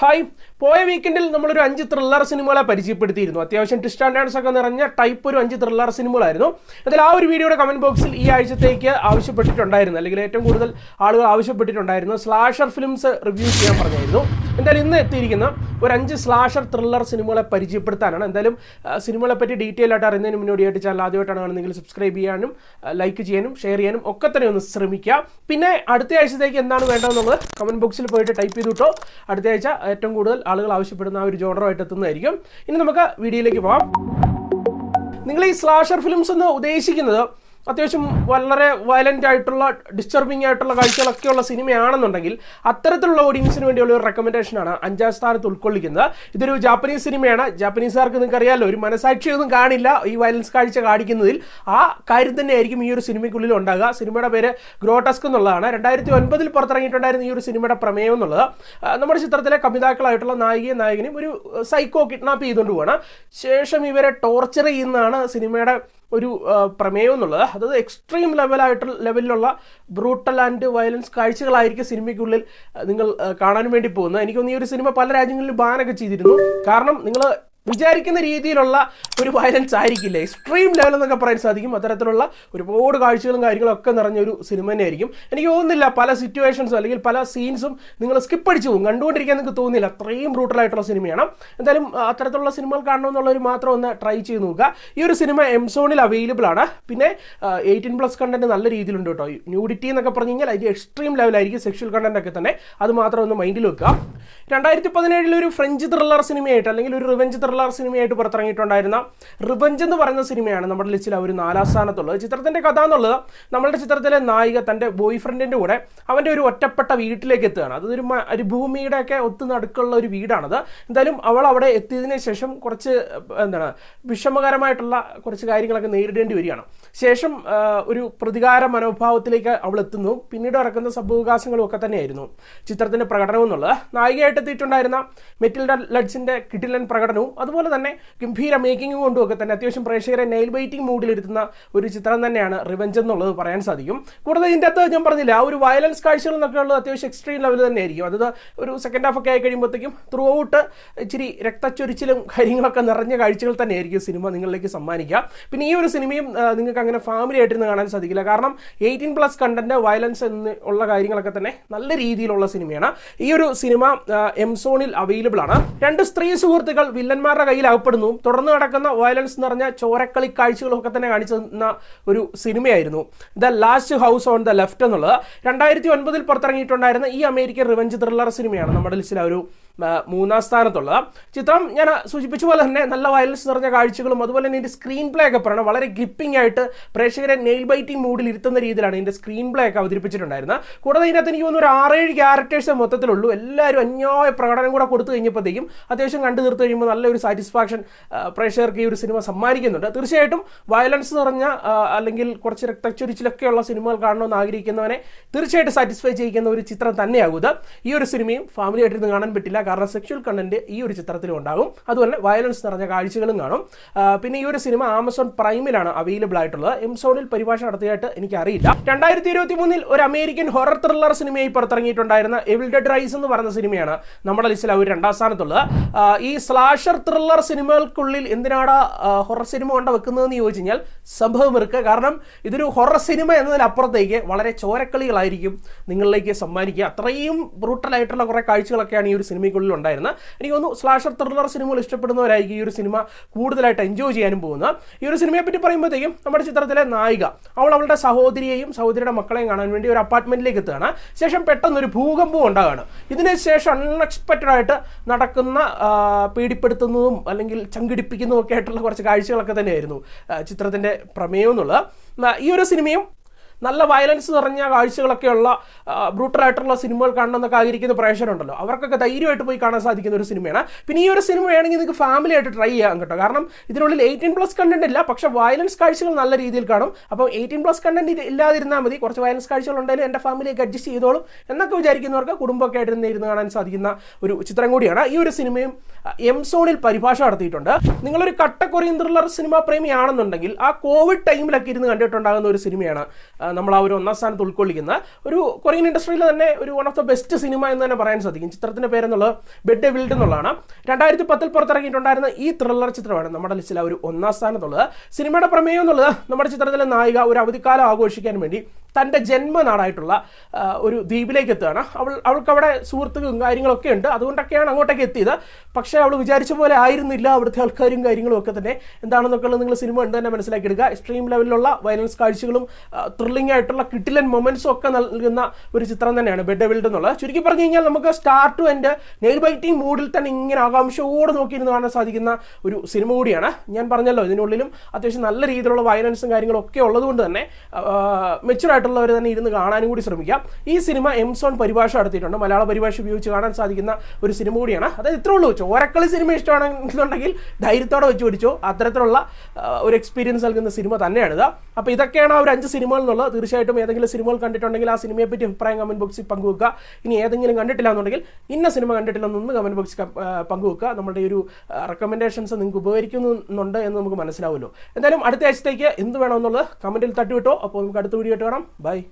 Hi. പോയ വീക്കെൻഡിൽ നമ്മളൊരു അഞ്ച് ത്രില്ലർ സിനിമകളെ പരിചയപ്പെടുത്തിയിരുന്നു. അത്യാവശ്യം ട്വിസ്റ്റ് ടേൺസ് ഒക്കെ നിറഞ്ഞ ടൈപ്പ് ഒരു അഞ്ച് ത്രില്ലർ സിനിമകളായിരുന്നു അതിൽ ആ ഒരു വീഡിയോയുടെ കമന്റ് ബോക്സിൽ ഈ ആഴ്ചത്തേക്ക് ആവശ്യപ്പെട്ടിട്ടുണ്ടായിരുന്നു. അല്ലെങ്കിൽ ഏറ്റവും കൂടുതൽ ആളുകൾ ആവശ്യപ്പെട്ടിട്ടുണ്ടായിരുന്നു. സ്ലാഷർ ഫിലിംസ് റിവ്യൂ ചെയ്യാൻ പറഞ്ഞായിരുന്നു. എന്തായാലും ഇന്ന് എത്തിയിരിക്കുന്ന ഒരു അഞ്ച് സ്ലാഷർ ത്രില്ലർ സിനിമകളെ പരിചയപ്പെടുത്താനാണ്. എന്തായാലും സിനിമകളെ പറ്റി ഡീറ്റെയിൽ ആയിട്ട് അറിയുന്നതിന് മുന്നോടിയായിട്ട് ചാനൽ ആദ്യമായിട്ടാണ് കാണുന്നതെങ്കിൽ സബ്സ്ക്രൈബ് ചെയ്യാനും ലൈക്ക് ചെയ്യാനും ഷെയർ ചെയ്യാനും ഒക്കെ തന്നെ ഒന്ന് ശ്രമിക്കുക. പിന്നെ അടുത്ത ആഴ്ചത്തേക്ക് എന്താണ് വേണ്ടതെന്നുള്ളത് കമന്റ് ബോക്സിൽ പോയിട്ട് ടൈപ്പ് ചെയ്തു കേട്ടോ അടുത്ത ആഴ്ച ഏറ്റവും കൂടുതൽ ആളുകൾ ആവശ്യപ്പെടുന്ന ആ ഒരു ജോണറുമായിട്ട് എത്തുന്നതായിരിക്കും. ഇനി നമുക്ക് വീഡിയോയിലേക്ക് പോകാം. നിങ്ങൾ ഈ സ്ലാഷർ ഫിലിംസ് എന്ന് ഉദ്ദേശിക്കുന്നത് അത്യാവശ്യം വളരെ വയലന്റ് ആയിട്ടുള്ള ഡിസ്റ്റർബിംഗ് ആയിട്ടുള്ള കാഴ്ചകളൊക്കെയുള്ള സിനിമയാണെന്നുണ്ടെങ്കിൽ അത്തരത്തിലുള്ള ഓഡിയൻസിന് വേണ്ടിയുള്ള ഒരു റെക്കമെൻഡേഷനാണ് അഞ്ചാം സ്ഥാനത്ത് ഉൾക്കൊള്ളിക്കുന്നത്. ഇതൊരു ജാപ്പനീസ് സിനിമയാണ്. ജാപ്പനീസുകാർക്ക് നിങ്ങൾക്ക് അറിയാമല്ലോ ഒരു മനസാക്ഷിയൊന്നും കാണില്ല ഈ വയലൻസ് കാഴ്ച കാണിക്കുന്നതിൽ. ആ കാര്യം തന്നെയായിരിക്കും ഈ ഒരു സിനിമയ്ക്കുള്ളിൽ ഉണ്ടാകുക. സിനിമയുടെ പേര് ഗ്രോട്ടസ്ക് എന്നുള്ളതാണ്. രണ്ടായിരത്തി ഒൻപതിൽ പുറത്തിറങ്ങിയിട്ടുണ്ടായിരുന്ന ഈ ഒരു സിനിമയുടെ പ്രമേയം എന്നുള്ളത് നമ്മുടെ ചിത്രത്തിലെ കവിതാക്കളായിട്ടുള്ള നായികയും നായകനും ഒരു സൈക്കോ കിഡ്നാപ്പ് ചെയ്തുകൊണ്ട് പോവാണ്. ശേഷം ഇവരെ ടോർച്ചർ ചെയ്യുന്നതാണ് സിനിമയുടെ ഒരു പ്രമേയം എന്നുള്ളത്. അതായത് എക്സ്ട്രീം ലെവലായിട്ട് ലെവലിലുള്ള ബ്രൂട്ടൽ ആൻഡ് വയലൻസ് കാഴ്ചകളായിരിക്കും സിനിമയ്ക്കുള്ളിൽ നിങ്ങൾ കാണാൻ വേണ്ടി പോകുന്നത്. എനിക്ക് തോന്നുന്നു ഈ ഒരു സിനിമ പല രാജ്യങ്ങളിലും ബാനൊക്കെ ചെയ്തിരുന്നു. കാരണം നിങ്ങൾ വിചാരിക്കുന്ന രീതിയിലുള്ള ഒരു വയലൻസ് ആയിരിക്കില്ല. എക്സ്ട്രീം ലെവൽ എന്നൊക്കെ പറയാൻ സാധിക്കും. അത്തരത്തിലുള്ള ഒരുപാട് കാഴ്ചകളും കാര്യങ്ങളും ഒക്കെ നിറഞ്ഞ ഒരു സിനിമ തന്നെയായിരിക്കും. എനിക്ക് തോന്നുന്നില്ല പല സിറ്റുവേഷൻസും അല്ലെങ്കിൽ പല സീൻസും നിങ്ങൾ സ്കിപ്പ് അടിച്ചു പോകും. കണ്ടുകൊണ്ടിരിക്കാൻ നിങ്ങൾക്ക് തോന്നുന്നില്ല. അത്രയും ബ്രൂട്ടലായിട്ടുള്ള സിനിമയാണ് എന്തായാലും അത്തരത്തിലുള്ള സിനിമകൾ കാണണമെന്നുള്ളവർ മാത്രം ഒന്ന് ട്രൈ ചെയ്ത് നോക്കുക. ഈ ഒരു സിനിമ എംസോണിൽ അവൈലബിൾ ആണ്. പിന്നെ എയ്റ്റീൻ പ്ലസ് കണ്ടന്റ് നല്ല രീതിയിലുണ്ട് കേട്ടോ. ന്യൂഡിറ്റി എന്നൊക്കെ പറഞ്ഞു കഴിഞ്ഞാൽ അതിന്റെ എക്സ്ട്രീം ലെവലായിരിക്കും സെക്ഷൽ കണ്ടന്റ് ഒക്കെ തന്നെ. അത് മാത്രം ഒന്ന് മൈൻഡിൽ വെക്കുക. രണ്ടായിരത്തി പതിനേഴിൽ ഒരു ഫ്രഞ്ച് ത്രില്ലർ സിനിമയായിട്ട് അല്ലെങ്കിൽ ഒരു റിവഞ്ച് ത്രില്ലർ സിനിമയായിട്ട് പുറത്തിറങ്ങിയിട്ടുണ്ടായിരുന്ന റിവഞ്ച് എന്ന് പറയുന്ന സിനിമയാണ് നമ്മുടെ ലിസ്റ്റിൽ ഒരു നാലാം സ്ഥാനത്തുള്ളത്. ചിത്രത്തിന്റെ കഥ എന്നുള്ളത് നമ്മുടെ ചിത്രത്തിലെ നായിക തന്റെ ബോയ് ഫ്രണ്ടിന്റെ കൂടെ അവന്റെ ഒരു ഒറ്റപ്പെട്ട വീട്ടിലേക്ക് എത്തുകയാണ്. അതൊരു ഒരു ഭൂമിയുടെ ഒക്കെ ഒത്തു നടുക്കുള്ള ഒരു വീടാണത്. എന്തായാലും അവൾ അവിടെ എത്തിയതിന് ശേഷം കുറച്ച് എന്താണ് വിഷമകരമായിട്ടുള്ള കുറച്ച് കാര്യങ്ങളൊക്കെ നേരിടേണ്ടി വരികയാണ്. ശേഷം ഒരു പ്രതികാര മനോഭാവത്തിലേക്ക് അവൾ എത്തുന്നു. പിന്നീട് ഇറക്കുന്ന സംഭവവികാസങ്ങളും ഒക്കെ തന്നെയായിരുന്നു ചിത്രത്തിന്റെ പ്രകടനം എന്നുള്ളത്. നായികയായിട്ട് എത്തിയിട്ടുണ്ടായിരുന്ന മെറ്റിൽഡ ലഡ്സിന്റെ കിട്ടിലൻ പ്രകടനവും അതുപോലെ തന്നെ ഗംഭീര മേക്കിംഗ് കൊണ്ടും ഒക്കെ തന്നെ അത്യാവശ്യം പ്രേക്ഷകരെ നെയിൽ ബൈറ്റിംഗ് മൂഡിലിരുത്തുന്ന ഒരു ചിത്രം തന്നെയാണ് റിവഞ്ച് എന്നുള്ളത് പറയാൻ സാധിക്കും. കൂടാതെ ഇതിന്റെ അകത്ത് ഞാൻ പറഞ്ഞില്ല ആ ഒരു വയലൻസ് കാഴ്ചകൾ എന്നൊക്കെ ഉള്ളത് അത്യാവശ്യം എക്സ്ട്രീം ലെവൽ തന്നെയായിരിക്കും. അത് ഒരു സെക്കൻഡ് ഹാഫ് ഒക്കെ ആയി കഴിയുമ്പോഴത്തേക്കും ത്രൂ ഔട്ട് ഇച്ചിരി രക്തച്ചൊരിച്ചിലും കാര്യങ്ങളൊക്കെ നിറഞ്ഞ കാഴ്ചകൾ തന്നെയായിരിക്കും സിനിമ നിങ്ങളിലേക്ക് സമ്മാനിക്കുക. പിന്നെ ഈ ഒരു സിനിമയും നിങ്ങൾക്ക് അങ്ങനെ ഫാമിലി ആയിട്ടിരുന്ന് കാണാൻ സാധിക്കില്ല. കാരണം എയ്റ്റീൻ പ്ലസ് കണ്ടന്റ് വയലൻസ് എന്ന് ഉള്ള കാര്യങ്ങളൊക്കെ തന്നെ നല്ല രീതിയിലുള്ള സിനിമയാണ്. ഈ ഒരു സിനിമ എംസോണിൽ അവൈലബിൾ ആണ്. രണ്ട് സ്ത്രീ സുഹൃത്തുക്കൾ വില്ലന്മാരുടെ കയ്യിൽ അകപ്പെടുന്നു. തുടർന്ന് നടക്കുന്ന വയലൻസ് നിറഞ്ഞ ചോരക്കളി കാഴ്ചകളൊക്കെ തന്നെ കാണിച്ചു തന്ന ഒരു സിനിമയായിരുന്നു. The last house on the left എന്നുള്ളത്. രണ്ടായിരത്തി ഒൻപതിൽ പുറത്തിറങ്ങിയിട്ടുണ്ടായിരുന്ന ഈ അമേരിക്കൻ റിവഞ്ച് ത്രില്ലർ സിനിമയാണ് നമ്മുടെ ലിസ്റ്റിൽ ഒരു മൂന്നാം സ്ഥാനത്തുള്ളത്. ചിത്രം ഞാൻ സൂചിപ്പിച്ച പോലെ തന്നെ നല്ല വയലൻസ് നിറഞ്ഞ കാഴ്ചകളും അതുപോലെ തന്നെ ഇതിന്റെ സ്ക്രീൻ പ്ലേ ഒക്കെ പറയണം വളരെ ഗ്രിപ്പിംഗ് ആയിട്ട് പ്രേക്ഷകരെ നെയിൽ ബൈറ്റിംഗ് മൂഡിൽ ഇരുത്തുന്ന രീതിയിലാണ് ഇതിന്റെ സ്ക്രീൻ പ്ലേ ഒക്കെ അവതരിപ്പിച്ചിട്ടുണ്ടായിരുന്നത്. കൂടാതെ ഇതിനകത്ത് എനിക്ക് തോന്നുന്നു ഒരു ആറേഴ് ക്യാരക്ടേഴ്സ് മൊത്തത്തിലുള്ളൂ. എല്ലാവരും അന്യായ പ്രകടനം കൂടെ കൊടുത്തു കഴിഞ്ഞപ്പോഴത്തേക്കും അത്യാവശ്യം കണ്ടു തീർത്ത് കഴിയുമ്പോൾ നല്ലൊരു സാറ്റിസ്ഫാക്ഷൻ പ്രേക്ഷകർക്ക് ഈ ഒരു സിനിമ സമ്മാനിക്കുന്നുണ്ട്. തീർച്ചയായിട്ടും വയലൻസ് നിറഞ്ഞ അല്ലെങ്കിൽ കുറച്ച് രക്തച്ചൊരിച്ചിലൊക്കെയുള്ള സിനിമകൾ കാണണമെന്ന് ആഗ്രഹിക്കുന്നവനെ തീർച്ചയായിട്ടും സാറ്റിസ്ഫൈ ചെയ്യിക്കുന്ന ഒരു ചിത്രം തന്നെയാകും ഈ ഒരു സിനിമയും ഫാമിലി ആയിട്ടിരുന്ന് കാണാൻ പറ്റില്ല. കാരണം സെക്ഷൽ കണ്ടന്റ് ഈ ഒരു ചിത്രത്തിലും ഉണ്ടാകും. അതുപോലെ വയലൻസ് നിറഞ്ഞ കാഴ്ചകളും കാണും. പിന്നെ ഈ ഒരു സിനിമ ആമസോൺ പ്രൈമിലാണ് അവൈലബിൾ ആയിട്ടുള്ളത്. എംസോണിൽ പരിഭാഷ നടത്തിയായിട്ട് എനിക്ക് അറിയില്ല രണ്ടായിരത്തി ഇരുപത്തി മൂന്നിൽ ഒരു അമേരിക്കൻ ഹൊറർ ത്രില്ലർ സിനിമയായി പുറത്തിറങ്ങിയിട്ടുണ്ടായിരുന്ന എവിൽ ഡെഡ് റൈസ് എന്ന് പറയുന്ന സിനിമയാണ് നമ്മുടെ ലിസ്റ്റിൽ അവർ രണ്ടാം സ്ഥാനത്തുള്ളത്. ഈ സ്ലാഷർ ത്രില്ലർ സിനിമകൾക്കുള്ളിൽ എന്തിനാണ് ഹൊറർ സിനിമ കൊണ്ട് വെക്കുന്നതെന്ന് ചോദിച്ചു കഴിഞ്ഞാൽ സംഭവം കാരണം ഇതൊരു ഹൊറർ സിനിമ എന്നതിനപ്പുറത്തേക്ക് വളരെ ചോരക്കളികളായിരിക്കും നിങ്ങളിലേക്ക് സമ്മാനിക്കുക. അത്രയും ബ്രൂട്ടലായിട്ടുള്ള കുറേ കാഴ്ചകളൊക്കെയാണ് ഈ ഒരു സിനിമയ്ക്കുള്ളിൽ ഉണ്ടായിരുന്നത് എനിക്ക് തോന്നുന്നു സ്ലാഷർ ത്രില്ലർ സിനിമകൾ ഇഷ്ടപ്പെടുന്നവരായിരിക്കും ഈ ഒരു സിനിമ കൂടുതലായിട്ട് എൻജോയ് ചെയ്യാനും പോകുന്നത്. ഈ ഒരു സിനിമയെ പറ്റി പറയുമ്പോഴത്തേക്കും നമ്മുടെ ചിത്രത്തിലെ നായിക അവൾ അവളുടെ സഹോദരിയെയും സഹോദരിയുടെ മക്കളെയും കാണാൻ വേണ്ടി ഒരു അപ്പാർട്ട്മെന്റിലേക്ക് എത്തുകയാണ്. ശേഷം പെട്ടെന്ന് ഒരു ഭൂകമ്പം ഉണ്ടാകുകയാണ് ഇതിന് ശേഷം അൺഎക്സ്പെക്റ്റഡ് ആയിട്ട് നടക്കുന്ന പേടിപ്പെടുത്തുന്നതും അല്ലെങ്കിൽ ചങ്കിടിപ്പിക്കുന്നതും ഒക്കെ ആയിട്ടുള്ള കുറച്ച് കാഴ്ചകളൊക്കെ തന്നെയായിരുന്നു ചിത്രത്തിന്റെ പ്രമേയം എന്നുള്ളത്. ഈ ഒരു സിനിമയും നല്ല വയലൻസ് നിറഞ്ഞ കാഴ്ചകളൊക്കെയുള്ള ബ്രൂട്ടലായിട്ടുള്ള സിനിമകൾ കാണണമെന്നൊക്കെ ആഗ്രഹിക്കുന്ന പ്രേക്ഷകരുണ്ടല്ലോ. അവർക്കൊക്കെ ധൈര്യമായിട്ട് പോയി കാണാൻ സാധിക്കുന്ന ഒരു സിനിമയാണ്. പിന്നെ ഈ ഒരു സിനിമ വേണമെങ്കിൽ നിങ്ങൾക്ക് ഫാമിലി ആയിട്ട് ട്രൈ ചെയ്യാം കേട്ടോ. കാരണം ഇതിനുള്ളിൽ എയ്റ്റീൻ പ്ലസ് കണ്ടന്റ് ഇല്ല. പക്ഷെ വയലൻസ് കാഴ്ചകൾ നല്ല രീതിയിൽ കാണും. അപ്പോൾ എയ്റ്റീൻ പ്ലസ് കണ്ടന്റ് ഇല്ലാതിരുന്നാൽ മതി. കുറച്ച് വയലൻസ് കാഴ്ചകൾ ഉണ്ടെങ്കിലും എന്റെ ഫാമിലിയൊക്കെ അഡ്ജസ്റ്റ് ചെയ്തോളും എന്നൊക്കെ വിചാരിക്കുന്നവർക്ക് കുടുംബമൊക്കെ ആയിട്ട് ഇരുന്ന് കാണാൻ സാധിക്കുന്ന ഒരു ചിത്രം കൂടിയാണ്. ഈ ഒരു സിനിമയും എം സോണിൽ പരിഭാഷ നടത്തിയിട്ടുണ്ട്. നിങ്ങളൊരു കട്ട ത്രില്ലർ സിനിമ പ്രേമിയാണെന്നുണ്ടെങ്കിൽ ആ കോവിഡ് ടൈമിലൊക്കെ ഇരുന്ന് കണ്ടിട്ടുണ്ടാകുന്ന ഒരു സിനിമയാണ് നമ്മൾ ആ ഒരു ഒന്നാം സ്ഥാനത്ത് ഉൾക്കൊള്ളിക്കുന്ന ഒരു കൊറിയൻ ഇൻഡസ്ട്രിയിൽ തന്നെ ഒരു one of the best cinema എന്ന് തന്നെ പറയാൻ സാധിക്കും. ചിത്രത്തിന്റെ പേരെന്നുള്ളത് ബെഡ് വിൽഡ് എന്നുള്ളതാണ്. രണ്ടായിരത്തി പത്തിൽ പുറത്തിറങ്ങിയിട്ടുണ്ടായിരുന്ന ഈ ത്രില്ലർ ചിത്രമാണ് നമ്മുടെ ലിസ്റ്റിൽ ആ ഒരു ഒന്നാം സ്ഥാനത്തുള്ളത്. സിനിമയുടെ പ്രമേയം എന്നുള്ളത് നമ്മുടെ ചിത്രത്തിലെ നായിക ഒരു അവധിക്കാലം ആഘോഷിക്കാൻ വേണ്ടി തന്റെ ജന്മനാടായിട്ടുള്ള ഒരു ദ്വീപിലേക്ക് എത്തുകയാണ് അവൾ അവൾക്ക് അവിടെ സുഹൃത്തുക്കളും കാര്യങ്ങളൊക്കെ ഉണ്ട്. അതുകൊണ്ടൊക്കെയാണ് അങ്ങോട്ടേക്ക് എത്തിയത്. പക്ഷേ അവൾ വിചാരിച്ച പോലെ ആയിരുന്നില്ല അവിടുത്തെ ആൾക്കാരും കാര്യങ്ങളും ഒക്കെ തന്നെ. എന്താണെന്നൊക്കെ ഉള്ളത് നിങ്ങൾ സിനിമ ഉണ്ട് തന്നെ മനസ്സിലാക്കിയെടുക്കുക. എക്സ്ട്രീം ലെവലിലുള്ള വയലൻസ് കാഴ്ചകളും ത്രില്ലിംഗ് ആയിട്ടുള്ള കിട്ടിലൻ മൊമെൻസും ഒക്കെ നൽകുന്ന ഒരു ചിത്രം തന്നെയാണ് ബെഡ് വിൽഡ് എന്നുള്ളത്. ചുരുക്കി പറഞ്ഞു കഴിഞ്ഞാൽ നമുക്ക് സ്റ്റാർട്ട് ടു എന്റെ നെയിൽ ബൈറ്റിംഗ് മൂഡിൽ തന്നെ ഇങ്ങനെ ആകാംക്ഷയോട് നോക്കിയിരുന്ന് കാണാൻ സാധിക്കുന്ന ഒരു സിനിമ കൂടിയാണ്. ഞാൻ പറഞ്ഞല്ലോ ഇതിനുള്ളിലും അത്യാവശ്യം നല്ല രീതിയിലുള്ള വയലൻസും കാര്യങ്ങളും ഒക്കെ ഉള്ളതുകൊണ്ട് തന്നെ മെച്ചുർ ആയിട്ടുള്ളവർ തന്നെ ഇരുന്ന് കാണാനും കൂടി ശ്രമിക്കാം. ഈ സിനിമ എംസോൺ പരിഭാഷ നടത്തിയിട്ടുണ്ട്. മലയാള പരിഭാഷ ഉപയോഗിച്ച് കാണാൻ സാധിക്കുന്ന ഒരു സിനിമ കൂടിയാണ്. അതായത് ഇത്രേ ഉള്ളൂ. ചോരക്കളി സിനിമ ഇഷ്ടമാണെന്നുണ്ടെങ്കിൽ ധൈര്യത്തോടെ വെച്ച് പിടിച്ചോ. അത്തരത്തിലുള്ള ഒരു എക്സ്പീരിയൻസ് നൽകുന്ന സിനിമ തന്നെയാണിത് അപ്പോൾ ഇതൊക്കെയാണ് ആ ഒരു അഞ്ച് സിനിമകൾ എന്നുള്ളത് തീർച്ചയായിട്ടും ഏതെങ്കിലും സിനിമകൾ കണ്ടിട്ടുണ്ടെങ്കിൽ ആ സിനിമയെ പറ്റി അഭിപ്രായം കമന്റ് ബോക്സിൽ പങ്കുവെക്കുക. ഇനി ഏതെങ്കിലും കണ്ടിട്ടില്ല എന്നുണ്ടെങ്കിൽ ഇന്ന സിനിമ കണ്ടിട്ടില്ലെന്നൊന്ന് കമന്റ് ബോക്സിൽ പങ്കുവെക്കുക. നമ്മുടെ ഒരു റെക്കമെൻഡേഷൻസ് നിങ്ങൾക്ക് ഉപകരിക്കുന്നുണ്ട് എന്ന് നമുക്ക് മനസ്സിലാവുമല്ലോ. എന്തായാലും അടുത്ത ആഴ്ചത്തേക്ക് എന്ത് വേണമെന്നുള്ളത് കമന്റിൽ തട്ടിവിട്ടോ. അപ്പോൾ നമുക്ക് അടുത്ത വീഡിയോ ആയിട്ട് കാണാം. Bye.